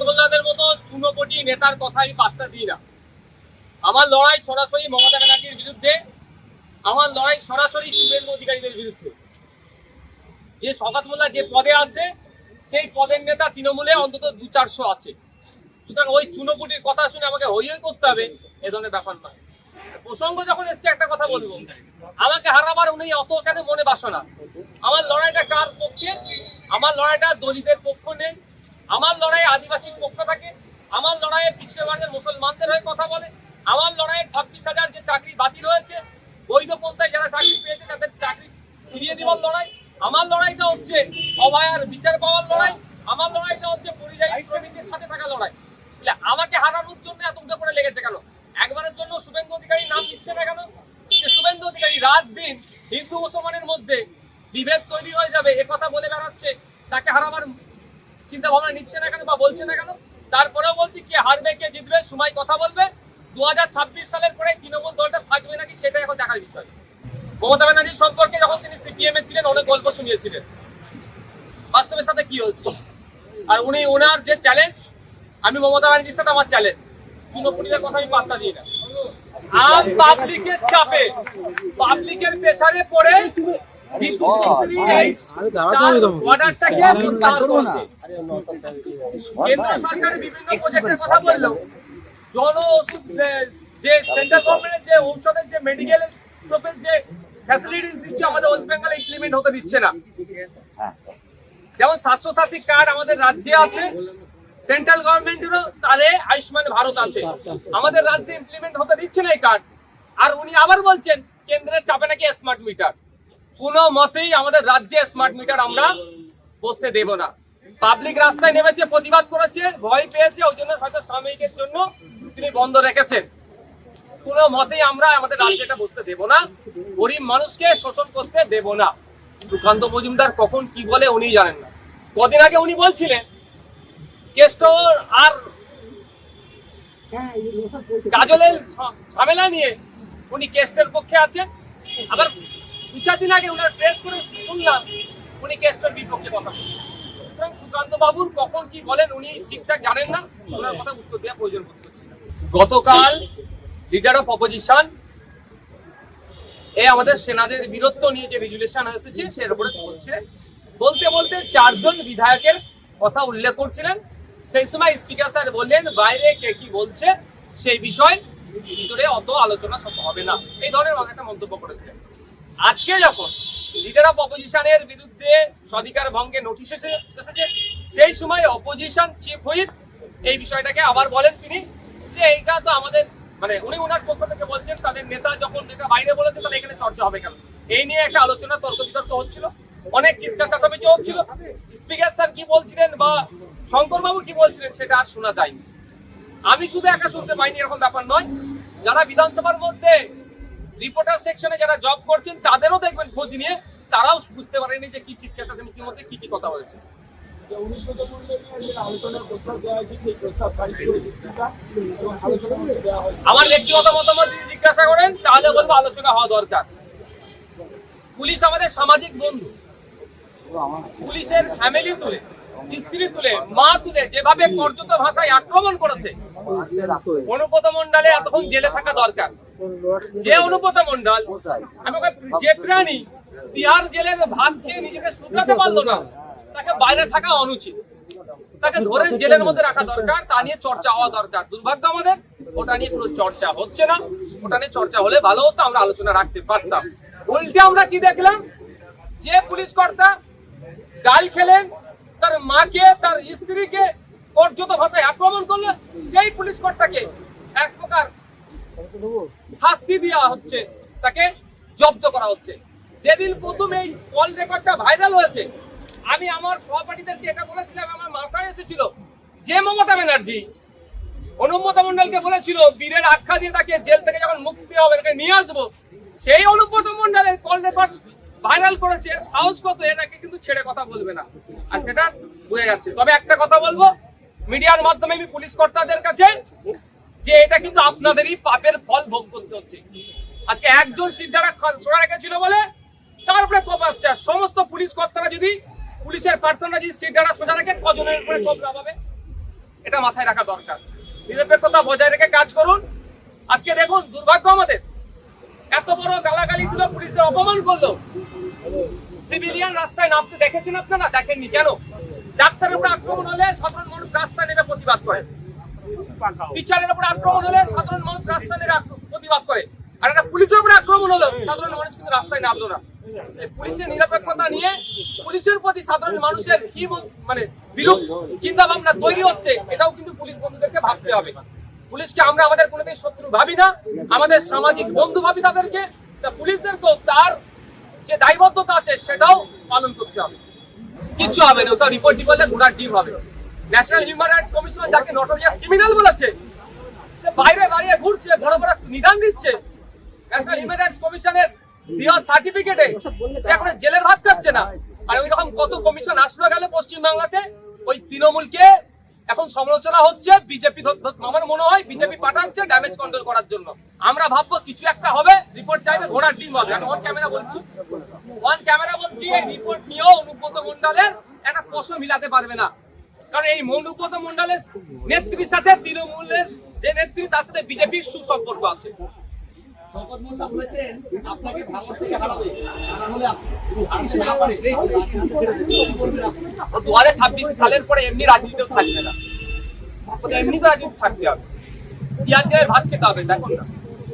মোল্লাদের মতো নেতার কথা আমি পাত্তা দিই না। আমার লড়াই সরাসরি মমতা ব্যানার্জির বিরুদ্ধে, আমার লড়াই সরাসরি শুভেন্দু অধিকারীদের বিরুদ্ধে। যে শওকত মোল্লা যে পদে আছে সেই পদের নেতা তৃণমূলে অন্তত দু চারশো আছে। সুতরাং ওই চুনোপুটির কথা শুনে আমাকে হই হই করতে হবে, এ ধরনের ব্যাপার নয়। প্রসঙ্গ যখন এসছে, একটা কথা বলব। আমাকে হারাবার উনি অত কেন মনে বাসনা? আমার লড়াইটা কার পক্ষে? আমার লড়াইটা দলিতের পক্ষ নেই। আমার লড়াই আদিবাসীর পক্ষ থাকে। আমার লড়াইয়ে পিছিয়ে বর্গের মুসলমানদের হয়ে কথা বলে। আমার লড়াইয়ে ছাব্বিশ হাজার যে চাকরি বাতিল হয়েছে, বৈধ পন্থায় যারা চাকরি পেয়েছে, তাদের চাকরি ফিরিয়ে দেওয়ার লড়াই। আমার লড়াইটা হচ্ছে অভয়ার বিচার পাওয়ার লড়াই, আমার লড়াইটা হচ্ছে পরিযায়ী শ্রমিকদের সাথে থাকা লড়াই। আমাকে হারানোর জন্য এত উঠে পড়ে লেগেছে কেন? একবারের জন্য শুভেন্দু অধিকারী নাম দিচ্ছে না কেন? শুভেন্দু অধিকারী রাত দিন হিন্দু মুসলমানের মধ্যে বিভেদ তৈরি হয়ে যাবে, এ কথা বলে বেড়াচ্ছে, তাকে হারাবার চিন্তা ভাবনা নিচ্ছে না কেন বা বলছে না কেন? তারপরেও বলছি কে হারবে, কে জিতবে সময় কথা বলবে। দু হাজার ছাব্বিশ সালের পরে তৃণমূল দলটা থাকবে নাকি সেটা এখন দেখার বিষয়। মমতা ব্যানার্জি সম্পর্কে যখন তিনি সিপিএম এ ছিলেন অনেক গল্প শুনিয়েছিলেন। বাস্তবের সাথে কি হচ্ছে আর উনি ওনার যে চ্যালেঞ্জ আমি মমতা ব্যানার্জির সাথে আমার চ্যালেঞ্জ চুনোপুটিদের কথা আমি পাত্তা দিই না। আম পাবলিকের চাপে পাবলিকের প্রেসারে পড়ে বিদ্যুৎ মন্ত্রী এই তার অর্ডারটাকে প্রত্যাহার করেছে? কেন্দ্র সরকার বিভিন্ন প্রজেক্টের কথা বলল। জন ওষুধ যে সেন্ট্রাল গভর্নমেন্টের যে ঔষধের যে মেডিকেল শপের যে ফ্যাসিলিটিস দিচ্ছে আমাদের ওয়েস্ট বেঙ্গলে ইমপ্লিমেন্ট হতে দিচ্ছে না। যেমন স্বাস্থ্য সাথী কার্ড আমাদের রাজ্যে আছে সেন্ট্রাল গভর্নমেন্টেরও তাদের আয়ুষ্মান ভারত আছে। আমাদের রাজ্যে ইমপ্লিমেন্ট হতে দিচ্ছে না এই কার্ড আর উনি আবার বলছেন কেন্দ্রের চাপে নাকি স্মার্ট মিটার কোনো মতেই আমাদের রাজ্যে স্মার্ট মিটার আমরা বসতে দেব না। পাবলিক রাস্তায় নেমেছে প্রতিবাদ করেছে ভয় পেয়েছে ওই জন্য হয়তো সাময়িকের জন্য তিনি বন্ধ রেখেছেন। কোনো মতেই আমরা আমাদের রাজ্যটা বসতে দেব না। গরিব মানুষকে শোষণ করতে দেব না। সুকান্ত মজুমদার কখন কি বলে উনি জানেন না। কদিন আগে উনি বলছিলেন আর ঝামেলা নিয়ে উনি কেস্টের পক্ষে আছেন। আবার দু চার দিন আগে উনার প্রেস করে শুনলাম উনি কেস্টের বিপক্ষে কথা বলছেন। সুকান্ত বাবুর কখন কি বলেন উনি ঠিকঠাক জানেন না, ওনার কথা উত্তর দেওয়া প্রয়োজন গতকাল লিডার অফ অপোজিশন এ আমাদের সেনাদের বীরত্ব নিয়ে যে রেজুলেশন এসেছে, সের উপরে বলছে বলতে বলতে চারজন বিধায়কের কথা উল্লেখ করছিলেন। সেই সময় স্পিকার স্যার বললেন, বাইরে কে কি বলছে সেই বিষয় ভিতরে অত আলোচনা সব হবে না। এই ধরনের একটা মন্তব্য করেছিলেন। আজকে যখন লিডার অফ অপোজিশনের বিরুদ্ধে স্বাধিকার ভঙ্গে নোটিশ এসেছে, সেই সময় অপোজিশন চিফ হুইপ এই বিষয়টাকে আবার বলেন তিনি যে, এইটা তো আমাদের মানে উনি ওনার পক্ষ থেকে বলছেন, তাদের নেতা যখন এটা বাইরে বলেছে, তাহলে এখানে চর্চা হবে কেন? এই নিয়ে একটা আলোচনা, তর্ক বিতর্ক হচ্ছিল। অনেক চিৎকার চাচামেচি হচ্ছিল। স্পিকার স্যার কি বলছিলেন বা শঙ্কর বাবু কি বলছিলেন, সেটা আর শোনা যায়নি। আমি শুধু একা শুনতে পাইনি, এরকম ব্যাপার নয়। যারা বিধানসভার মধ্যে রিপোর্টার সেকশনে যারা জব করছেন, তাদেরও দেখবেন খোঁজ নিয়ে, তারাও বুঝতে পারেনি যে কি চিৎকার চাচামেচির মধ্যে কি কি কথা হয়েছে আমার ব্যক্তিগত মতামত যদি জিজ্ঞাসা করেন, তাহলে বলব আলোচনা হওয়া দরকার। পুলিশ আমাদের সামাজিক বন্ধু। পুলিশের ফ্যামিলি তুলে, স্ত্রী তুলে, মা তুলে, যেভাবে কর্যত ভাষায় আক্রমণ করেছে অনুপত মন্ডলে এতক্ষণ জেলে থাকা দরকার। যে অনুপত মন্ডল আমি যে প্রাণী, তিহার জেলের ভাত খেয়ে নিজেকে শুধরাতে পারল না তাকে বাইরে থাকা অনুচিত। তাকে ধরে জেলের মধ্যে রাখা দরকার, তা নিয়ে চর্চা হওয়া দরকার। দুর্ভাগ্য আমাদের, ওটা নিয়ে কোনো চর্চা হচ্ছে না। ওটা নিয়ে চর্চা হলে ভালো হতো, আমরা আলোচনা রাখতে পারতাম। উল্টে আমরা কি দেখলাম? যে পুলিশ কর্তা গাল খেলেন তার মাকে, তার স্ত্রীকে কর্যত ভাষায় আক্রমণ করলেন সেই পুলিশ কর্তাকে এক প্রকার শাস্তি দেওয়া হচ্ছে, তাকে জব্দ করা হচ্ছে। যেদিন প্রথম এই কল রেকর্ডটা ভাইরাল হয়েছে আমি আমার সহপাঠীদেরকে এটা বলেছিলাম, আমার মাথায় এসেছিল যে মমতা ব্যানার্জি অনুব্রত মন্ডলকে বলেছিল, বীরের আখ্যা দিয়ে তাকে জেল থেকে যখন মুক্তি হবে, তাকে নিয়ে আসব। সেই অনুব্রত মন্ডলের কল রেকর্ড ভাইরাল করেছে সাহস কত এটাকে কিন্তু ছেড়ে কথা বলবে না। আর সেটা বোঝা যাচ্ছে। তবে একটা কথা বলব, মিডিয়ার মাধ্যমে আমি পুলিশ কর্তাদের কাছে যে এটা কিন্তু আপনাদেরই পাপের ফল ভোগ করতে হচ্ছে। আজকে একজন সিদ্ধারা সোনা রেখেছিল বলে, তারপরে কোপ আসছে সমস্ত পুলিশ কর্তারা যদি পুলিশের পার্সনরা যদি সিদ্ধারা সোজা রেখে কজনের উপরে নামাবে এটা মাথায় রাখা দরকার। নিরপেক্ষতা বজায় রেখে কাজ করুন। আজকে দেখুন, দুর্ভাগ্য আমাদের। এত বড় গালাগালি দিল, পুলিশদের অপমান করল। সিভিলিয়ান রাস্তায় নামতে দেখেছেন আপনারা? দেখেননি কেন? ডাক্তারের উপরে আক্রমণ হলে সাধারণ মানুষ রাস্তায় নেমে প্রতিবাদ করে। টিচারের উপরে আক্রমণ হলে সাধারণ মানুষ রাস্তায় নেমে প্রতিবাদ করে। আর একটা পুলিশের উপরে আক্রমণ হলো সাধারণ মানুষ কিন্তু রাস্তায় নামলো না। পুলিশের নিরপেক্ষতা নিয়ে পুলিশের প্রতি সাধারণ মানুষের কি মানে বিরূপ চিন্তা ভাবনা তৈরি হচ্ছে, এটাও কিন্তু পুলিশ বন্ধুদেরকে ভাবতে হবে। পুলিশকে আমরা আমাদের কোনোদিন শত্রু ভাবি না, আমাদের সামাজিক বন্ধু ভাবি তাদেরকে, তা পুলিশদেরকেও তার যে দায়বদ্ধতা আছে সেটাও পালন করতে হবে। কিচ্ছু হবে না, ওসব রিপোর্ট করলে ঘোড়ার ডিম হবে। ন্যাশনাল হিউম্যান রাইটস কমিশন যাকে নটোরিয়াস ক্রিমিনাল বলেছে, সে বাইরে দাঁড়িয়ে ঘুরছে, বড় বড় নিদান দিচ্ছে। ন্যাশনাল হিউম্যান রাইটস কমিশনের দেওয়া সার্টিফিকেটে এখন জেলের ভাত খাচ্ছে না। আর ওই রকম কত কমিশন আসলো গেল পশ্চিম বাংলাতে ওই তৃণমূলকে এখন সমালোচনা হচ্ছে বিজেপি আমার মনে হয় বিজেপি পাঠাচ্ছে ড্যামেজ কন্ট্রোল করার জন্য। আমরা ভাববো কিছু একটা হবে রিপোর্ট চাইবে ঘোড়ার ডিম হবে। আমি অন ক্যামেরা বলছি। ওয়ান ক্যামেরা বলছি এই রিপোর্ট নিয়েও অনুব্রত মন্ডলের একটা প্রশ্ন মিলাতে পারবে না। কারণ এই অনুব্রত মন্ডলের নেত্রীর সাথে তৃণমূলের যে নেত্রী তার সাথে বিজেপির সুসম্পর্ক আছে। শপথ মোল্লা বলেছেন আপনাকে ভাঙর থেকে হারাবে। না হলে আপনি না পারে রাজনীতি ছেড়ে দিতে কি করবেন আপনি? দু হাজার ছাব্বিশ সালের পরে এমনি রাজনীতিও থাকবে না। ওদের এমনি তো রাজনীতি থাকতে হবে। পিয়াজ ভাত খেতে হবে, দেখুন না।